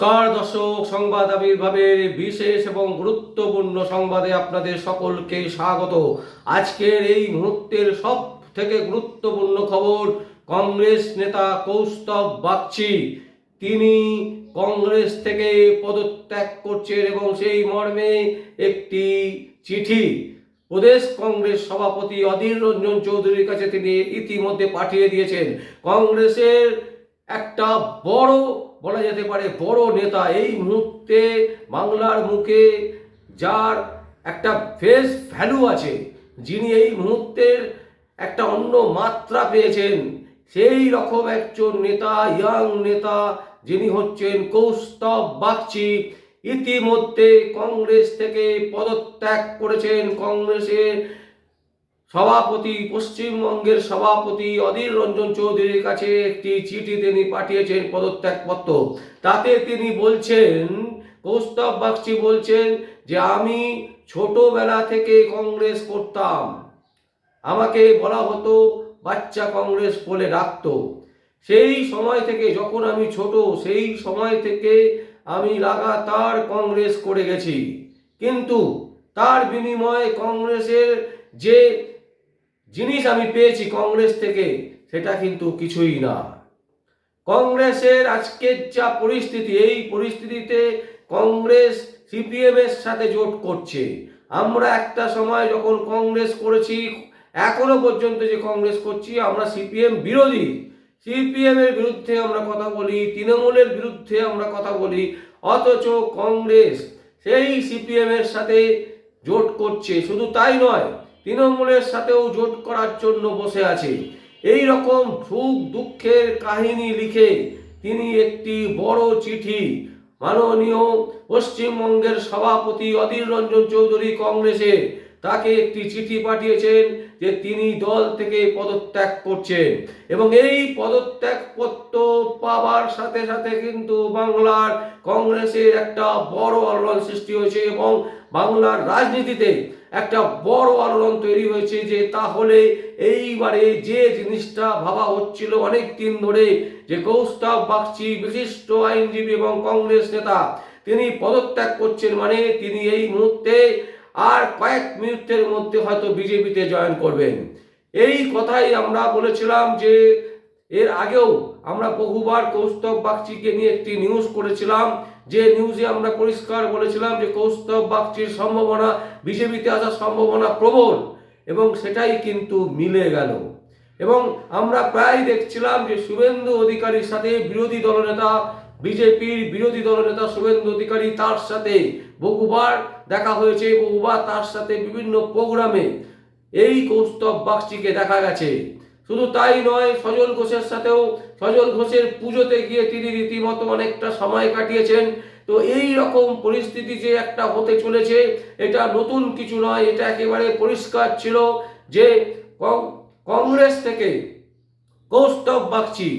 নমস্কার দর্শক, সংবাদ আবির্ভাবের বিশেষ এবং গুরুত্বপূর্ণ সংবাদে আপনাদের সকলকে স্বাগত। আজকের এই মুহূর্তের সব থেকে গুরুত্বপূর্ণ খবর, কংগ্রেস নেতা কৌস্তব বাগচি। তিনি কংগ্রেস থেকে পদত্যাগ করছেন এবং সেই মর্মে একটি চিঠি। প্রদেশ কংগ্রেস সভাপতি অধীর রঞ্জন চৌধুরীর কাছে তিনি ইতিমধ্যে পাঠিয়ে দিয়েছেন। কংগ্রেসের একটা বড় বলা যেতে পারে বড় নেতা এই মুহূর্তে বাংলার মুখে যার একটা ফেস ভ্যালু আছে, যিনি এই মুহূর্তের একটা অন্য মাত্রা পেয়েছেন, সেই রকম একজন নেতা ইয়াং নেতা, যিনি হচ্ছেন কৌস্তব বাগচি। ইতিমধ্যে কংগ্রেস থেকে পদত্যাগ করেছেন কংগ্রেসের সভাপতি পশ্চিমবঙ্গের সভাপতি অধীর রঞ্জন চৌধুরীর কাছে একটি চিঠি তিনি পাঠিয়েছেন পদত্যাগপত্র। তাতে তিনি বলছেন, কৌস্তব বাগচি বলছেন যে আমি ছোটবেলা থেকে কংগ্রেস করতাম। আমাকে বলা হতো, বাচ্চা কংগ্রেস বলে ডাকতো। সেই সময় থেকে যখন আমি ছোট, সেই সময় থেকে আমি লাগাতার কংগ্রেস করে গেছি। কিন্তু তার বিনিময়ে কংগ্রেসের যে জিনিস আমি পেয়েছি কংগ্রেস থেকে, সেটা কিন্তু কিছুই না। কংগ্রেসের আজকের যা পরিস্থিতি, এই পরিস্থিতিতে কংগ্রেস সিপিএম এর সাথে জোট করছে। আমরা একটা সময় যখন কংগ্রেস করেছি, এখনও পর্যন্ত যে কংগ্রেস করছি, আমরা সিপিএম বিরোধী। সিপিএম এর বিরুদ্ধে আমরা কথা বলি, তৃণমূলের বিরুদ্ধে আমরা কথা বলি, অথচ কংগ্রেস সেই সিপিএম এর সাথে জোট করছে। শুধু তাই নয় তৃণমূলের সাথেও জোট করার জন্য বসে আছে। এই রকম সুখ দুঃখের কাহিনী লিখে তিনি একটি বড় চিঠি। মাননীয় পশ্চিমবঙ্গের সভাপতি অধীর রঞ্জন চৌধুরী কংগ্রেসের তাকে একটি চিঠি পাঠিয়েছেন যে তিনি দল থেকে পদত্যাগ করছেন এবং এই পদত্যাগপত্র পাওয়ার সাথে সাথে কিন্তু বাংলার কংগ্রেসের একটা বড় আলোড়ন সৃষ্টি হয়েছে এবং বাংলার রাজনীতিতে একটা বড় আলোড়ন তৈরি হয়েছে যে তাহলে এইবারে যে জিনিসটা ভাবা হচ্ছিল অনেক দিন ধরে, যে কৌস্তব বাগচি, বিশিষ্ট আইনজীবী এবং কংগ্রেস নেতা, তিনি পদত্যাগ করছেন মানে তিনি এই মুহূর্তে আর কয়েক মিনিটের মধ্যে হয়তো বিজেপিতে জয়েন করবেন। এই কথাই আমরা বলেছিলাম যে এর আগেও আমরা বহুবার কৌস্তব বাগচিকে নিয়ে একটি নিউজ করেছিলাম যে নিউজে আমরা পরিষ্কার বলেছিলাম যে কৌস্তব বাগচির সম্ভাবনা, বিজেপিতে আসার সম্ভাবনা প্রবল এবং সেটাই কিন্তু মিলে গেল। এবং আমরা প্রায় দেখছিলাম যে শুভেন্দু অধিকারীর সাথে বিরোধী দলনেতা, বিজেপির বিরোধী দলনেতা শুভেন্দু অধিকারী তার সাথে বহুবার দেখা হয়েছে, বহুবার তার সাথে বিভিন্ন প্রোগ্রামে এই কৌস্তব বাগচিকে দেখা গেছে। শুধু তাই নয়, সজল ঘোষের সাথেও সজল ঘোষের পুজোতে গিয়ে তিনি রীতিমতো অনেকটা সময় কাটিয়েছেন। তো এই রকম পরিস্থিতি যে একটা হতে চলেছে, এটা নতুন কিছু নয়, এটা একেবারে পরিষ্কার ছিল যে কংগ্রেস থেকে কৌস্তব বাগচি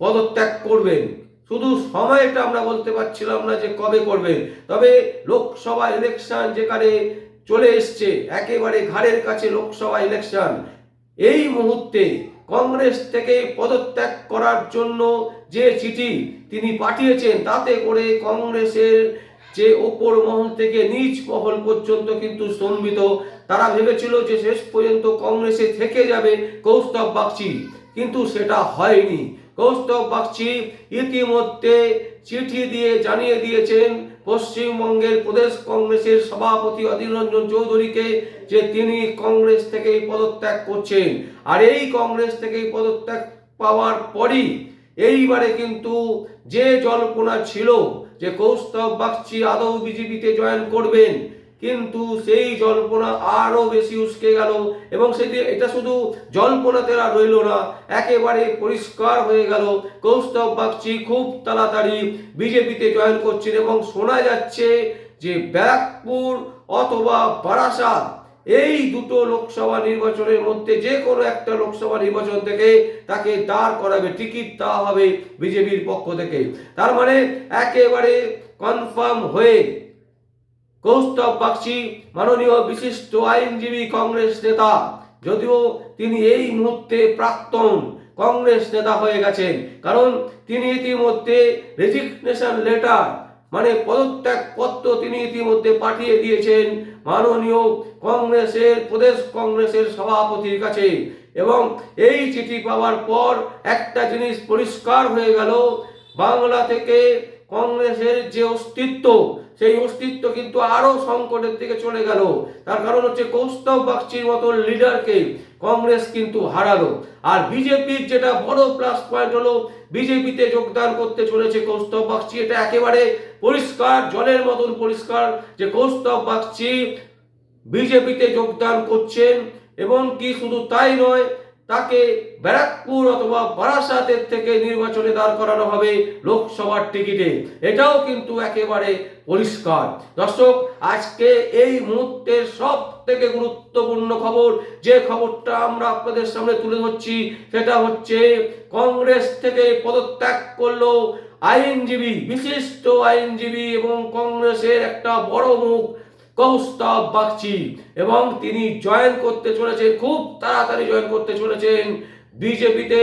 পদত্যাগ করবেন। শুধু সময়টা আমরা বলতে পারছিলাম না যে কবে করবেন, তবে লোকসভা ইলেকশন যেখানে চলে এসছে, একেবারে ঘাড়ের কাছে লোকসভা ইলেকশন এই মুহূর্তে কংগ্রেস থেকে পদত্যাগ করার জন্য যে চিঠি তিনি পাঠিয়েছেন, তাতে করে কংগ্রেসের যে ওপর মহল থেকে নিচ মহল পর্যন্ত কিন্তু স্তম্ভিত। তারা ভেবেছিল যে শেষ পর্যন্ত কংগ্রেসে থেকে যাবে কৌস্তব বাগচি, কিন্তু সেটা হয়নি। কৌস্তব বাগচি ইতিমধ্যে চিঠি দিয়ে জানিয়ে দিয়েছেন পশ্চিমবঙ্গের প্রদেশ কংগ্রেসের সভাপতি অধীর রঞ্জন চৌধুরীকে যে তিনি কংগ্রেস থেকে পদত্যাগ করছেন। আর এই কংগ্রেস থেকে পদত্যাগ পাওয়ার পরই এইবারে কিন্তু যে জল্পনা ছিল যে কৌস্তব বাগচি আদৌ বিজেপিতে জয়েন করবেন কিন্তু সেই জল্পনা আরও বেশি উস্কে গেল এবং সেটি, এটা শুধু জল্পনাতে আর রইল না, একেবারে পরিষ্কার হয়ে গেল। কৌস্তব বাগচি খুব তাড়াতাড়ি বিজেপিতে জয়েন করছেন এবং শোনা যাচ্ছে যে ব্যারাকপুর অথবা বারাসাত, এই দুটো লোকসভা নির্বাচনের মধ্যে যে কোনো একটা লোকসভা নির্বাচন থেকে তাকে দাঁড় করাবে, টিকিট দেওয়া হবে বিজেপির পক্ষ থেকে। তার মানে একেবারে কনফার্ম হয়ে কৌস্তব বাগচি মাননীয় বিশিষ্ট আইনজীবী কংগ্রেস নেতা। যদিও তিনি এই মুহূর্তে প্রাক্তন কংগ্রেস নেতা হয়ে গেছেন, কারণ তিনি ইতিমধ্যে রেজিগনেশন লেটার মানে পদত্যাগ পত্র তিনি ইতিমধ্যে পাঠিয়ে দিয়েছেন মাননীয় কংগ্রেসের, প্রদেশ কংগ্রেসের সভাপতির কাছে। এবং এই চিঠি পাওয়ার পর একটা জিনিস পরিষ্কার হয়ে গেল, বাংলা থেকে কংগ্রেসের যে অস্তিত্ব সেই অস্তিত্ব কিন্তু আরও সংকটের দিকে চলে গেল। তার কারণ হচ্ছে কৌস্তব বাগচির মতো লিডারকে কংগ্রেস কিন্তু হারালো। আর বিজেপির যেটা বড় প্লাস পয়েন্ট হলো, বিজেপিতে যোগদান করতে চলেছে কৌস্তব বাগচি। এটা একেবারে পরিষ্কার, জলের মতন পরিষ্কার যে কৌস্তব বাগচি বিজেপিতে যোগদান করছেন। এবং কি শুধু তাই নয় তাকে ব্যারাকপুর অথবা বারাসাতের থেকে নির্বাচনে দাঁড় করানো হবে লোকসভার টিকিটে। এটাও কিন্তু একেবারে পরিষ্কার। দর্শক, আজকে এই মুহূর্তের সব থেকে গুরুত্বপূর্ণ খবর, যে খবরটা আমরা আপনাদের সামনে তুলে ধরছি, সেটা হচ্ছে কংগ্রেস থেকে পদত্যাগ করল আইনজীবী, বিশিষ্ট আইনজীবী এবং কংগ্রেসের একটা বড় মুখ কৌস্তব বাগচি। এবং তিনি জয়েন করতে চলেছেন, খুব তাড়াতাড়ি জয়েন করতে চলেছেন। বিজেপিতে,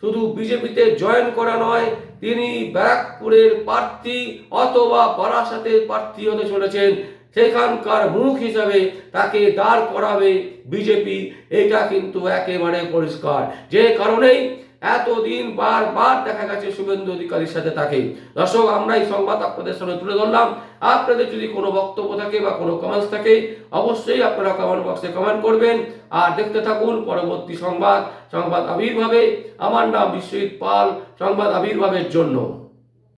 শুধু বিজেপিতে জয়েন করা নয়, তিনি ব্যারাকপুরের প্রার্থী অথবা বারাসাতের প্রার্থী হতে চলেছেন। সেখানকার মুখ হিসাবে তাকে দাঁড় করাবে বিজেপি, এটা কিন্তু একেবারে পরিষ্কার। যে কারণেই এতদিন বারবার দেখা গেছে শুভেন্দু অধিকারীর সাথে তাকে। দর্শক, আমরা এই সংবাদ আপনাদের সামনে তুলে ধরলাম। আপনাদের যদি কোনো বক্তব্য থাকে বা কোনো কমেন্টস থাকে, অবশ্যই আপনারা কমেন্ট বক্সে কমেন্ট করবেন। আর দেখতে থাকুন পরবর্তী সংবাদ সংবাদ আবির্ভাবে। আমার নাম বিশ্বজিৎ পাল, সংবাদ আবির্ভাবের জন্য।